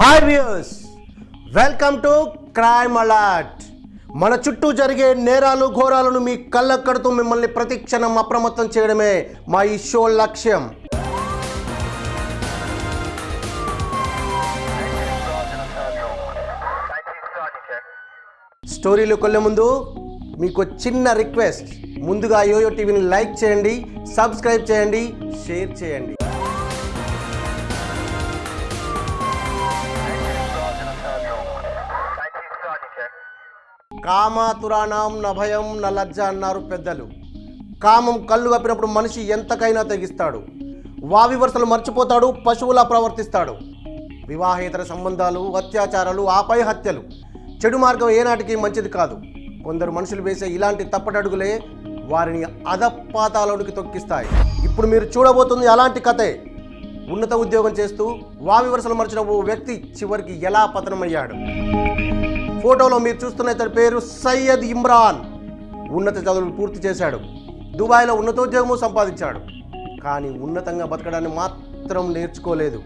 Hi views welcome to crime alert మన చుట్టూ జరిగే నేరాలు ఘోరాలను మీ కళ్ళక్కడుతూ మిమ్మల్ని ప్రతి క్షణం అప్రమత్తం చేయడమే మా ఈ షో లక్ష్యం. స్టోరీలు కొల్లే ముందు మీకు చిన్న రిక్వెస్ట్. ముందుగా యోయో టీవీని లైక్ చేయండి సబ్స్క్రైబ్ చేయండి షేర్ చేయండి. కామాతురాణం నభయం నలజ్జ అన్నారు పెద్దలు. కామం కళ్ళు కప్పినప్పుడు మనిషి ఎంతకైనా తెగిస్తాడు. వావి వరుసలు మర్చిపోతాడు పశువులా ప్రవర్తిస్తాడు. వివాహేతర సంబంధాలు అత్యాచారాలు ఆపై హత్యలు. చెడు మార్గం ఏనాటికి మంచిది కాదు. కొందరు మనుషులు వేసే ఇలాంటి తప్పటడుగులే వారిని అధపాతాలోనికి తొక్కిస్తాయి. ఇప్పుడు మీరు చూడబోతుంది అలాంటి కథే. ఉన్నత ఉద్యోగం చేస్తూ వావి వరుసలు మర్చిన ఓ వ్యక్తి చివరికి ఎలా పతనమయ్యాడు? ఫోటోలో మీరు చూస్తున్న ఇతని పేరు సయ్యద్ ఇమ్రాన్. ఉన్నత చదువులు పూర్తి చేశాడు. దుబాయ్లో ఉన్నతోద్యోగము సంపాదించాడు. కానీ ఉన్నతంగా బతకడాన్ని మాత్రం నేర్చుకోలేదు.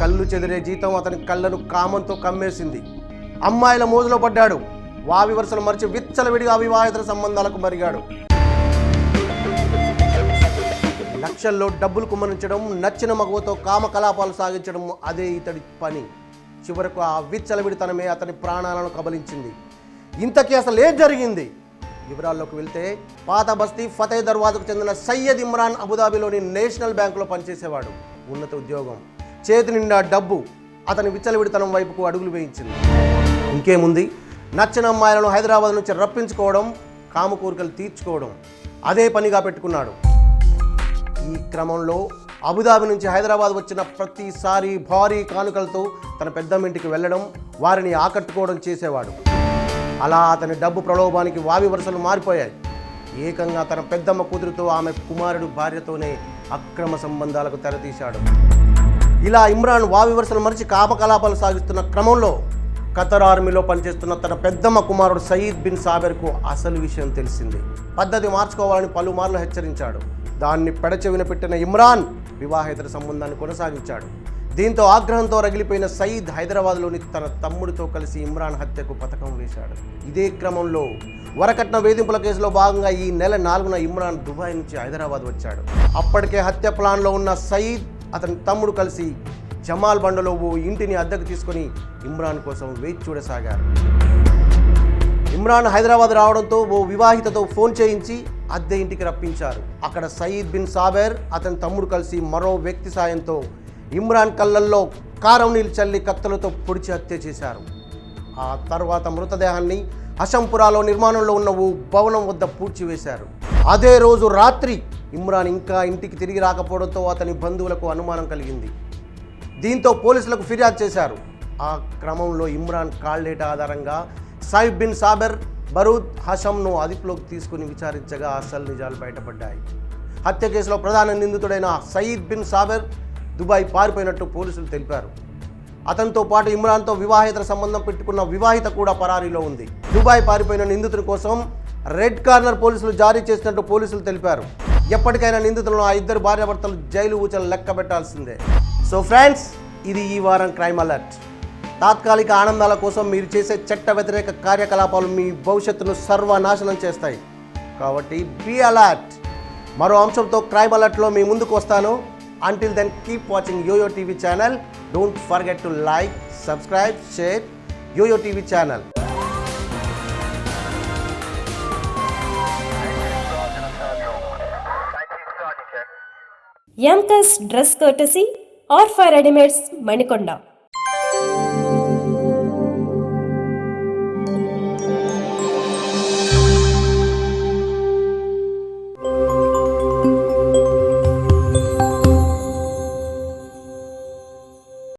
కళ్ళు చెదిరే జీతం అతని కళ్ళను కామంతో కమ్మేసింది. అమ్మాయిల మోజులో పడ్డాడు. వావి వరుసలు మరిచి విచ్చలవిడిగా అవివాహితర సంబంధాలకు మరిగాడు. లక్షల్లో డబ్బులు కుమ్మరించడం నచ్చిన మగువతో కామకలాపాలు సాగించడం అదే ఇతడి పని. చివరకు ఆ విచ్చలవిడితనమే అతని ప్రాణాలను కబలించింది. ఇంతకీ అసలు ఏం జరిగింది? వివరాల్లోకి వెళ్తే పాత బస్తీ ఫతే దర్వాజకు చెందిన సయ్యద్ ఇమ్రాన్ అబుదాబిలోని నేషనల్ బ్యాంకులో పనిచేసేవాడు. ఉన్నత ఉద్యోగం. చేతి నిండా డబ్బు. అతని విచ్చలవిడితనం వైపుకు అడుగులు వేయించింది. ఇంకేముంది? నచ్చిన అమ్మాయిలను హైదరాబాద్ నుంచి రప్పించుకోవడం కామకోరికలు తీర్చుకోవడం. అదే పనిగా పెట్టుకున్నాడు. ఈ క్రమంలో అబుదాబి నుంచి హైదరాబాద్ వచ్చిన ప్రతిసారి భారీ కానుకలతో తన పెద్దమ్మింటికి వెళ్ళడం వారిని ఆకట్టుకోవడం చేసేవాడు. అలా అతని డబ్బు ప్రలోభానికి వావి వరుసలు మారిపోయాయి. ఏకంగా తన పెద్దమ్మ కూతురుతో ఆమె కుమారుడు భార్యతోనే అక్రమ సంబంధాలకు తెరతీశాడు. ఇలా ఇమ్రాన్ వావి వరుసలు మరిచి కామకలాపాలు సాగిస్తున్న క్రమంలో ఖతర్ ఆర్మీలో పనిచేస్తున్న తన పెద్దమ్మ కుమారుడు సయీద్ బిన్ సాబెర్కు అసలు విషయం తెలిసింది. పద్ధతి మార్చుకోవాలని పలుమార్లు హెచ్చరించాడు. దాన్ని పెడచెవిన పెట్టిన ఇమ్రాన్ వివాహేతర సంబంధాన్ని కొనసాగించాడు. దీంతో ఆగ్రహంతో రగిలిపోయిన సయీద్ హైదరాబాద్లోని తన తమ్ముడితో కలిసి ఇమ్రాన్ హత్యకు పథకం వేశాడు. ఇదే క్రమంలో వరకట్న వేధింపుల కేసులో భాగంగా ఈ నెల నాలుగున ఇమ్రాన్ దుబాయ్ నుంచి హైదరాబాద్ వచ్చాడు. అప్పటికే హత్య ప్లాన్లో ఉన్న సయీద్ అతని తమ్ముడు కలిసి జమాల్ బండలో ఓ ఇంటిని అద్దెకు తీసుకొని ఇమ్రాన్ కోసం వేచి చూడసాగారు. ఇమ్రాన్ హైదరాబాద్ రావడంతో ఓ వివాహితతో ఫోన్ చేయించి అద్దె ఇంటికి రప్పించారు. అక్కడ సయీద్ బిన్ సాబేర్ అతని తమ్ముడు కలిసి మరో వ్యక్తి సాయంతో ఇమ్రాన్ కళ్ళల్లో కారం నీళ్ళు చల్లి కత్తులతో పొడిచి హత్య చేశారు. ఆ తర్వాత మృతదేహాన్ని హషంపురాలో నిర్మాణంలో ఉన్న ఓ భవనం వద్ద పూడ్చివేశారు. అదే రోజు రాత్రి ఇమ్రాన్ ఇంకా ఇంటికి తిరిగి రాకపోవడంతో అతని బంధువులకు అనుమానం కలిగింది. దీంతో పోలీసులకు ఫిర్యాదు చేశారు. ఆ క్రమంలో ఇమ్రాన్ కాళ్ళేట ఆధారంగా సాయిబ్ బిన్ సాబెర్ బరూద్ హషంను అదుపులోకి తీసుకుని విచారించగా అసలు నిజాలు బయటపడ్డాయి. హత్య కేసులో ప్రధాన నిందితుడైన సయీద్ బిన్ సాబెర్ దుబాయ్ పారిపోయినట్టు పోలీసులు తెలిపారు. అతనితో పాటు ఇమ్రాన్తో వివాహేతర సంబంధం పెట్టుకున్న వివాహిత కూడా పరారీలో ఉంది. దుబాయ్ పారిపోయిన నిందితుడి కోసం రెడ్ కార్నర్ పోలీసులు జారీ చేసినట్టు పోలీసులు తెలిపారు. ఎప్పటికైనా నిందితులను ఆ ఇద్దరు భార్యాభర్తలు జైలు ఊచలు లెక్క పెట్టాల్సిందే సో ఫ్రెండ్స్ ఇది ఈ వారం క్రైమ్ అలర్ట్. తాత్కాలిక ఆనందాల కోసం మీరు చేసే చట్ట వ్యతిరేక కార్యకలాపాలు మీ భవిష్యత్తును సర్వనాశనం చేస్తాయి. కాబట్టి బీ అలర్ట్ మరో అంశంతో క్రైమ్ అలర్ట్లో మీ ముందుకు వస్తాను. Until then keep watching Yoyo TV channel don't forget to like subscribe share Yoyo TV channel ఎంకస్ dress కోటసి ఆర్ ఫర్ రెడీమేడ్స్ మణికొండ